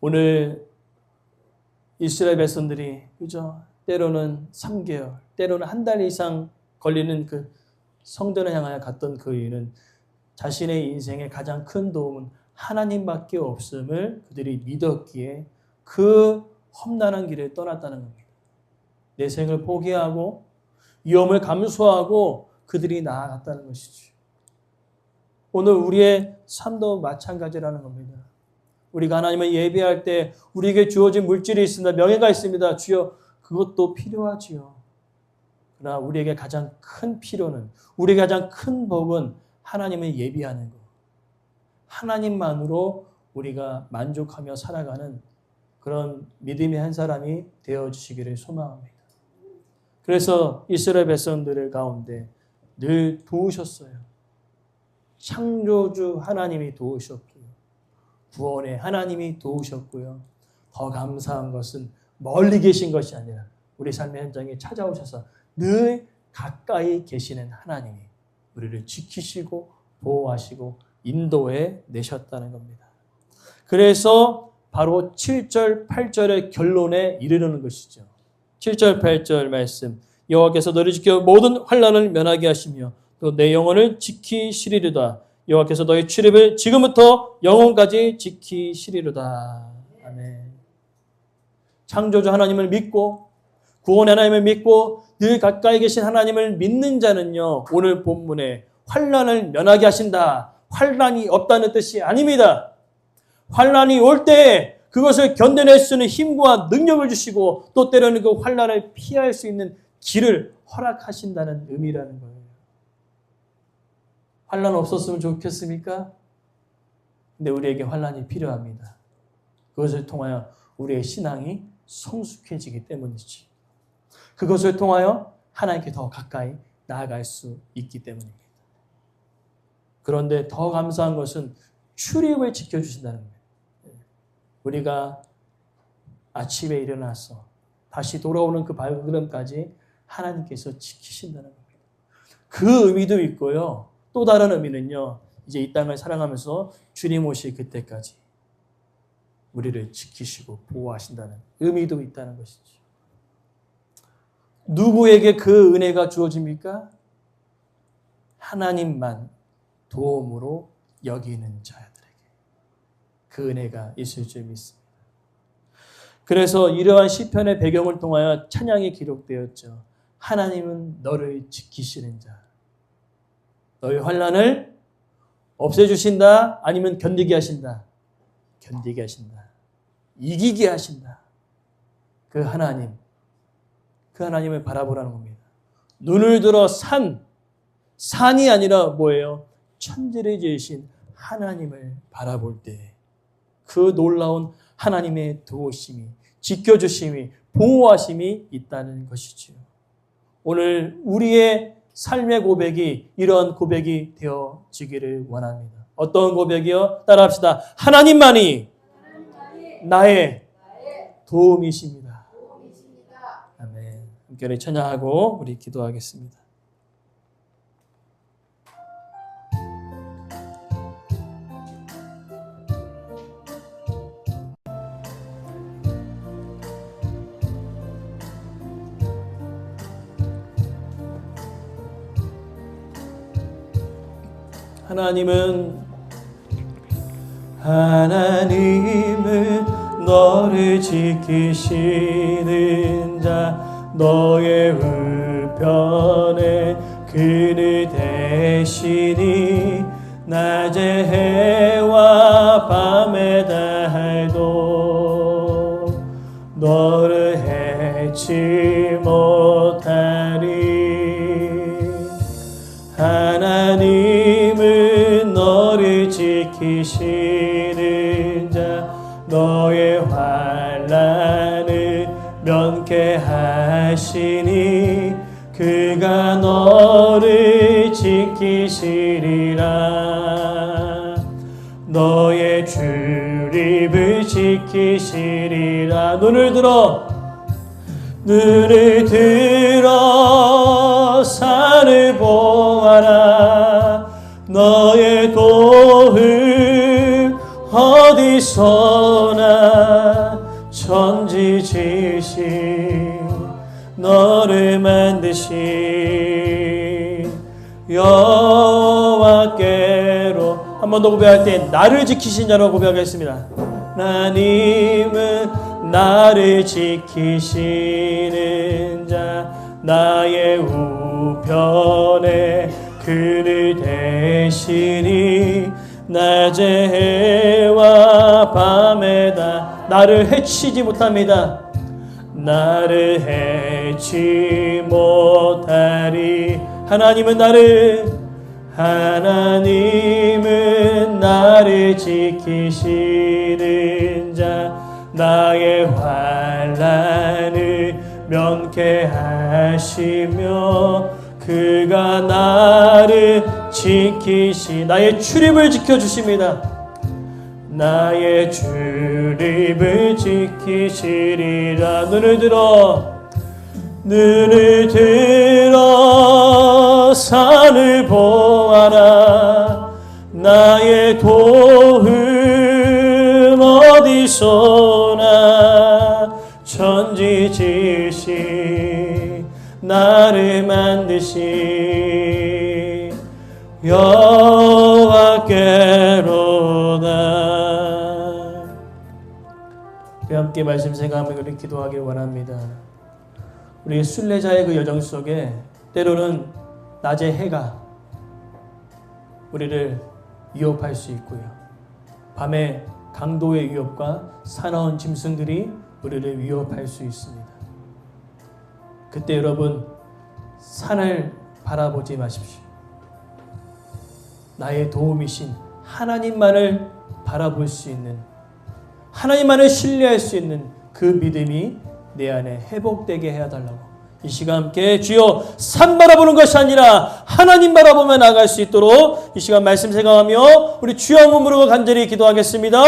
오늘 이스라엘 백성들이 그죠? 때로는 3개월, 때로는 한 달 이상 걸리는 그 성전을 향하여 갔던 그 일은 자신의 인생의 가장 큰 도움은 하나님밖에 없음을 그들이 믿었기에 그 험난한 길을 떠났다는 겁니다. 내 생을 포기하고 위험을 감수하고 그들이 나아갔다는 것이죠. 오늘 우리의 삶도 마찬가지라는 겁니다. 우리가 하나님을 예배할 때 우리에게 주어진 물질이 있습니다. 명예가 있습니다. 주여 그것도 필요하지요. 그러나 우리에게 가장 큰 필요는 우리에게 가장 큰 복은 하나님을 예비하는 것. 하나님만으로 우리가 만족하며 살아가는 그런 믿음의 한 사람이 되어 주시기를 소망합니다. 그래서 이스라엘 백성들을 가운데 늘 도우셨어요. 창조주 하나님이 도우셨고요. 구원의 하나님이 도우셨고요. 더 감사한 것은 멀리 계신 것이 아니라 우리 삶의 현장에 찾아오셔서 늘 가까이 계시는 하나님이 우리를 지키시고 보호하시고 인도해 내셨다는 겁니다. 그래서 바로 7절, 8절의 결론에 이르는 것이죠. 7절, 8절 말씀. 여호와께서 너를 지켜 모든 환란을 면하게 하시며 또 내 영혼을 지키시리로다. 여호와께서 너의 출입을 지금부터 영혼까지 지키시리로다. 아멘. 창조주 하나님을 믿고 구원 하나님을 믿고 늘 가까이 계신 하나님을 믿는 자는요. 오늘 본문에 환란을 면하게 하신다. 환란이 없다는 뜻이 아닙니다. 환란이 올때 그것을 견뎌낼 수 있는 힘과 능력을 주시고 또 때로는 그 환란을 피할 수 있는 길을 허락하신다는 의미라는 거예요. 환란 없었으면 좋겠습니까? 근데 우리에게 환란이 필요합니다. 그것을 통하여 우리의 신앙이 성숙해지기 때문이지. 그것을 통하여 하나님께 더 가까이 나아갈 수 있기 때문입니다. 그런데 더 감사한 것은 출입을 지켜주신다는 거예요. 우리가 아침에 일어나서 다시 돌아오는 그 발걸음까지 하나님께서 지키신다는 겁니다. 그 의미도 있고요. 또 다른 의미는요. 이제 이 땅을 사랑하면서 주님 오실 그때까지 우리를 지키시고 보호하신다는 의미도 있다는 것이죠. 누구에게 그 은혜가 주어집니까? 하나님만 도움으로 여기는 자들에게 그 은혜가 있을 줄 믿습니다. 그래서 이러한 시편의 배경을 통하여 찬양이 기록되었죠. 하나님은 너를 지키시는 자. 너의 환란을 없애주신다 아니면 견디게 하신다. 견디게 하신다. 이기게 하신다. 그 하나님, 그 하나님을 바라보라는 겁니다. 눈을 들어 산, 산이 아니라 뭐예요? 천지를 지으신 하나님을 바라볼 때 그 놀라운 하나님의 도우심이, 지켜주심이, 보호하심이 있다는 것이지요. 오늘 우리의 삶의 고백이 이런 고백이 되어지기를 원합니다. 어떤 고백이요? 따라합시다. 하나님만이 나의 도움이십니다. 아멘. 함께 찬양하고 우리 기도하겠습니다. 하나님은 하나님은 너를 지키시는 자 너의 우편에 그늘 대시니 낮에 해와 밤에 달도 너를 해치 못 지키시는 자 너의 환란을 면케 하시니 그가 너를 지키시리라. 너의 출입을 지키시리라. 눈을 들어. 눈을 들어 산을 보아라 어디서나 천지지신 너를 만드신 여호와께로 한 번 더 고백할 때 나를 지키신 자로 고백하겠습니다. 하나님은 나를 지키시는 자 나의 우편에 그를 대시니 낮에 밤에다 나를 해치지 못합니다. 나를 해치 못하리. 하나님은 나를 하나님은 나를 지키시는 자. 나의 환란을 면케하시며 그가 나를 지키시 나의 출입을 지켜 주십니다 나의 출입을 지키시리라. 눈을 들어. 눈을 들어. 산을 보아라. 나의 도움 어디서나. 천지지시 나를 만드시 여호와께로 함께 말씀 생각하며 우리 기도하길 원합니다. 우리 순례자의 그 여정 속에 때로는 낮의 해가 우리를 위협할 수 있고요. 밤에 강도의 위협과 사나운 짐승들이 우리를 위협할 수 있습니다. 그때 여러분 산을 바라보지 마십시오. 나의 도움이신 하나님만을 바라볼 수 있는 하나님만을 신뢰할 수 있는 그 믿음이 내 안에 회복되게 해야 달라고 이 시간 함께 주여 산 바라보는 것이 아니라 하나님 바라보며 나갈 수 있도록 이 시간 말씀 생각하며 우리 주여 부르고 간절히 기도하겠습니다.